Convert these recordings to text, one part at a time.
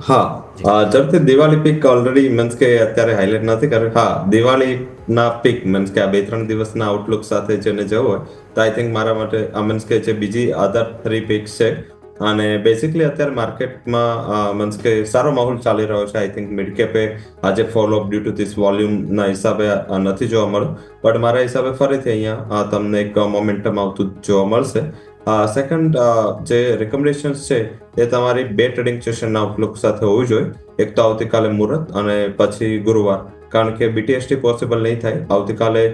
હા ઝડપથી Diwali peak already means કે અત્યારે હાઇલાઇટ નથી કરે હા, દિવાળીના પીક મીન્સ કે આ બે ત્રણ દિવસના આઉટલુક સાથે જેને જવું હોય, તો આઈ થિંક મારા માટે મીન્સ કે જે બીજી અધર થ્રી પીક્સ છે. અને બેસિકલી અત્યારે માર્કેટમાં મીન્સ કે સારો માહોલ ચાલી રહ્યો છે. આઈ થિંક મિડ કેપે આજે follow up due to this વોલ્યુમના હિસાબે નથી જોવા મળ્યું. બટ મારા હિસાબે ફરીથી અહીંયા તમને એક મોમેન્ટમ આવતું જોવા મળશે. સેકન્ડ જે રેકમેન્ડેશન્સ છે, એ તમારી બે ટ્રેડિંગ સેશનના આઉટલુક સાથે હોવી જોઈએ. એક તો આવતીકાલે મુહૂર્ત અને પછી ગુરુવાર. કારણ કે બીટીએસટી પોસિબલ નહીં થાય. આવતીકાલે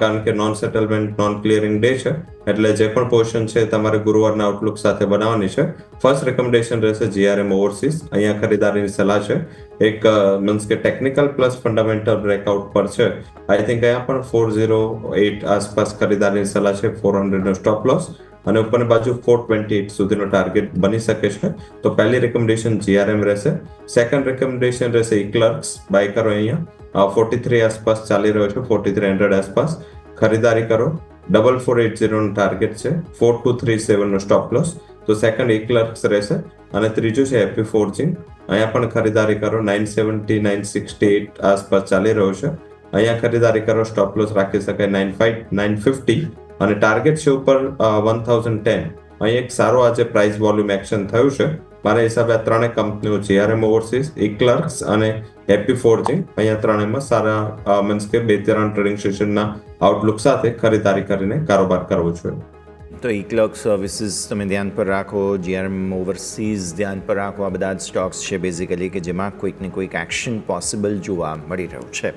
કારણ કે non settlement non clearing day છે. એટલે જે પણ પોઝિશન છે તમારે ગુરુવારના આઉટલુક સાથે બનાવવાની છે. ફર્સ્ટ રેકમેન્ડેશન રહેશે જીઆરએમ ઓવરસીઝ અહીંયા ખરીદારીની સલાહ છે. એક મીન્સ કે ટેકનિકલ પ્લસ ફંડામેન્ટલ બ્રેકઆઉટ પર છે. આઈ થિંક અહીંયા પણ ફોર ઝીરો એટ આસપાસ ખરીદારીની સલાહ છે. ફોર હંડ્રેડનો સ્ટોપ લોસ અને ઉપરની બાજુ ફોર ટ્વેન્ટી એટ સુધીનો ટાર્ગેટ બની શકે છે. તો પહેલી રેકમેન્ડેશન જીઆરએમ રહેશે. સેકન્ડ રેકમેન્ડેશન રહેશે ઇક્લર્ક્સ બાય કરો અહીંયા. ફોર્ટી થ્રી આસપાસ ચાલી રહ્યો છે ફોર્ટી થ્રી હંડ્રેડ આસપાસ. ખરીદારી કરો. ડબલ ફોર એટ ઝીરોનો ટાર્ગેટ છે. ફોર ટુ થ્રી સેવનનો સ્ટોપ લોસ તો સેકન્ડ ઇક્લર્ક્સ રહેશે. અને ત્રીજું છે એપી ફોર્ચિંગ અહીંયા પણ ખરીદારી કરો. Nine seventy nine sixty eight આસપાસ ચાલી રહ્યો છે. અહીંયા ખરીદારી કરો સ્ટોપ લોસ રાખી શકાય. નાઇન ફાઈવ નાઇન ફિફ્ટી અને ટાર્ગેટ છે ઉપર વન થાઉઝન્ડ ટેન અહીં એક સારો આજે પ્રાઇસ વોલ્યુમ એક્શન થયું છે. મારા હિસાબે આ ત્રણેય કંપનીઓ જીઆરએમ ઓવરસીઝ ઇક્લર્ક્સ અને હેપી ફોર્જિંગ અહીંયા ત્રણેયમાં સારા મીન્સ કે બે ત્રણ ટ્રેડિંગ સેશનના આઉટલુક સાથે ખરીદારી કરીને કારોબાર કરવો જોઈએ. તો ઇક્લર્ક સર્વિસીસ તમે ધ્યાન પર રાખો જીઆરએમ ઓવરસીઝ ધ્યાન પર રાખો, આ બધા જ સ્ટોક્સ છે બેઝિકલી કે જેમાં કોઈક ને કોઈક એક્શન પોસિબલ જોવા મળી રહ્યું છે.